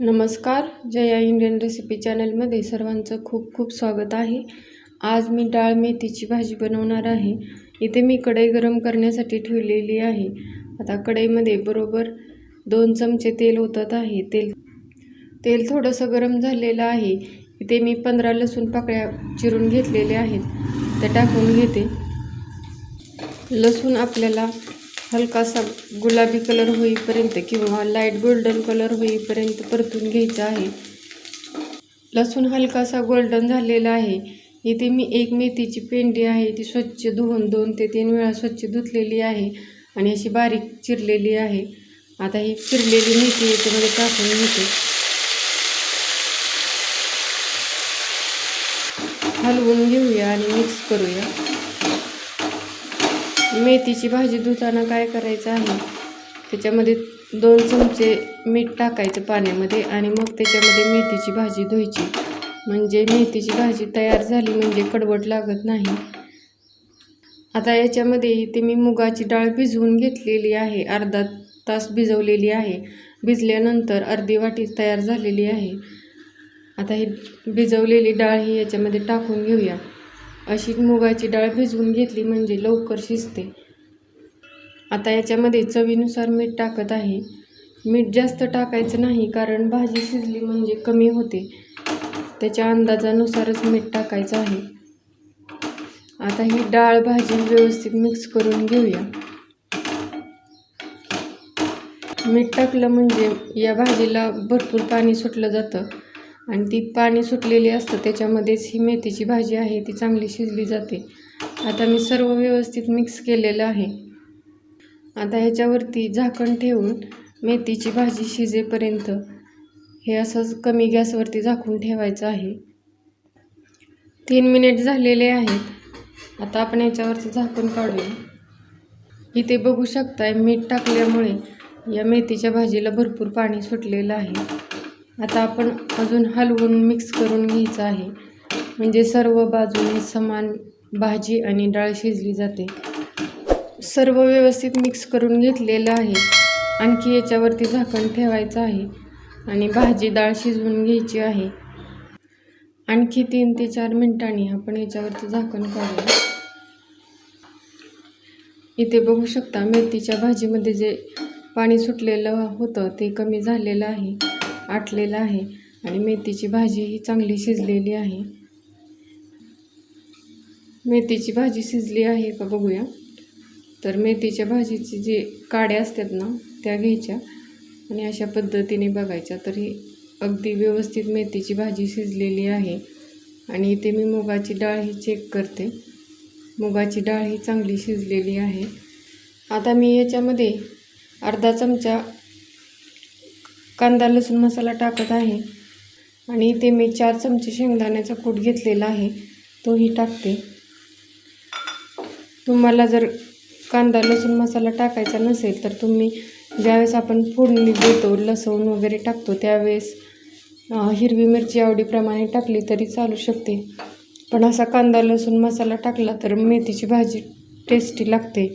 नमस्कार Jaya Indian recipe चॅनलमध्ये सर्वांचं खूप खूप स्वागत आहे. आज मी डाळ मेथीची भाजी बनवणार आहे. इथे मी कढई गरम करण्यासाठी ठेवलेली आहे. आता कढईमध्ये बरोबर दोन चमचे तेल ओतत आहे. तेल तेल थोडंसं गरम झालेलं आहे. इथे मी पंधरा लसूण पाकळ्या चिरून घेतलेल्या आहेत. त्या टाकून घेते. लसूण आपल्याला हलकासा गुलाबी कलर होईपर्यंत किंवा लाइट गोल्डन कलर होईपर्यंत परतून घ्यायचा आहे. लसूण हलकासा गोल्डन झालेला आहे. इथे मी एक मेथीची पेंडी आहे ती स्वच्छ धुवून दोन ते तीन वेळा स्वच्छ धुतलेली आहे आणि अशी बारीक चिरलेली आहे. आता ही चिरलेली मेथी याच्यामध्ये टाकून घेते. हलवून घेऊया आणि मिक्स करूया. मेथीची भाजी धुताना काय करायचं आहे? त्याच्यामध्ये दोन चमचे मीठ टाकायचं पाण्यामध्ये आणि मग त्याच्यामध्ये मेथीची भाजी धुवायची. म्हणजे मेथीची भाजी तयार झाली म्हणजे कडवट लागत नाही. आता याच्यामध्ये इथे मी मुगाची डाळ भिजवून घेतलेली आहे. अर्धा तास भिजवलेली आहे. भिजल्यानंतर अर्धी वाटी तयार झालेली आहे. आता ही भिजवलेली डाळ ही याच्यामध्ये टाकून घेऊया. अशी मुगाची डाळ भिजवून घेतली म्हणजे लवकर शिजते. आता याच्यामध्ये चवीनुसार मीठ टाकत आहे. मीठ जास्त टाकायचं नाही कारण भाजी शिजली म्हणजे कमी होते. त्याच्या अंदाजानुसारच मीठ टाकायचं आहे. आता ही डाळ भाजी व्यवस्थित मिक्स करून घेऊया. मीठ टाकलं म्हणजे या भाजीला भरपूर पाणी सुटलं जातं. आणि ती पाणी सुटलेली असतं त्याच्यामध्येच ही मेथीची भाजी आहे ती चांगली शिजली जाते. आता मी सर्व व्यवस्थित मिक्स केलेलं आहे. आता ह्याच्यावरती झाकण ठेवून मेथीची भाजी शिजेपर्यंत हे असंच कमी गॅसवरती झाकून ठेवायचं आहे. तीन मिनिट झालेले आहेत. आता आपण याच्यावरचं झाकण काढूया. इथे बघू शकताय मीठ टाकल्यामुळे या मेथीच्या भाजीला भरपूर पाणी सुटलेलं आहे. आता आपण अजून हलवून मिक्स करून घ्यायचं आहे. म्हणजे सर्व बाजूने समान भाजी आणि डाळ शिजली जाते. सर्व व्यवस्थित मिक्स करून घेतलेलं आहे. आणखी याच्यावरती झाकण ठेवायचं आहे आणि भाजी डाळ शिजवून घ्यायची आहे. आणखी तीन ते चार मिनिटांनी आपण याच्यावरती झाकण काढूया इथे बघू शकता मेथीच्या भाजीमध्ये जे पाणी सुटलेलं होतं ते कमी झालेलं आहे. आटलेलं आहे आणि मेथीची भाजी ही चांगली शिजलेली आहे. मेथीची भाजी शिजली आहे का बघूया. तर मेथीच्या भाजीची जे काड्या असतात ना त्या घ्यायच्या आणि अशा पद्धतीने बघायच्या. तरी अगदी व्यवस्थित मेथीची भाजी शिजलेली आहे आणि इथे मी मुगाची डाळ ही चेक करते. मुगाची डाळ ही चांगली शिजलेली आहे. आता मी याच्यामध्ये अर्धा चमचा कांदा लसूण मसाला टाकत आहे. आणि इथे मी चार चमचे शेंगदाण्याचा कूट घेतलेला आहे. तोही टाकते. तुम्हाला जर कांदा लसूण मसाला टाकायचा नसेल तर तुम्ही ज्यावेळेस आपण फोडणी देतो लसूण वगैरे टाकतो त्यावेळेस हिरवी मिरची आवडीप्रमाणे टाकली तरी चालू शकते. पण असा कांदा लसूण मसाला टाकला तर मेथीची भाजी टेस्टी लागते.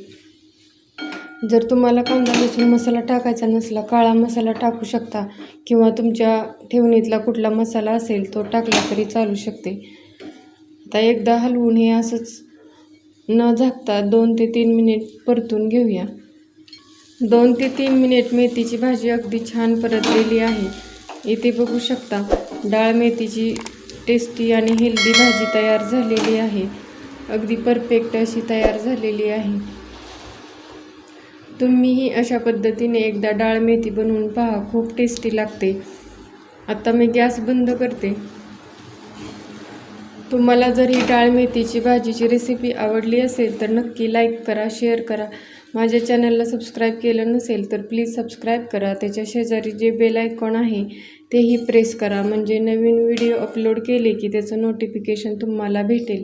जर तुम्हाला कांदा लसूण मसाला टाकायचा नसला काळा मसाला टाकू शकता किंवा तुमच्या ठेवणीतला कुठला मसाला असेल तो टाकला तरी चालू शकते. आता एकदा हलवून हे असंच न झाकता दोन ते तीन मिनिट परतून घेऊया. दोन ते तीन मिनिट मेथीची भाजी अगदी छान परतलेली आहे. इथे बघू शकता डाळ मेथीची टेस्टी आणि हेल्दी भाजी तयार झालेली आहे. अगदी परफेक्ट अशी तयार झालेली आहे. तुम्हीही अशा पद्धतीने एकदा डाळ मेथी बनवून पहा खूप टेस्टी लागते. आता मी गॅस बंद करते. तुम्हाला जर ही डाळ मेथीची भाजीची रेसिपी आवडली असेल तर नक्की लाईक करा शेअर करा. माझ्या चॅनलला सबस्क्राईब केलं नसेल तर प्लीज सबस्क्राईब करा. त्याच्या शेजारी जे बेल आयकॉन आहे तेही प्रेस करा. म्हणजे नवीन व्हिडिओ अपलोड केले की त्याचं नोटिफिकेशन तुम्हाला भेटेल.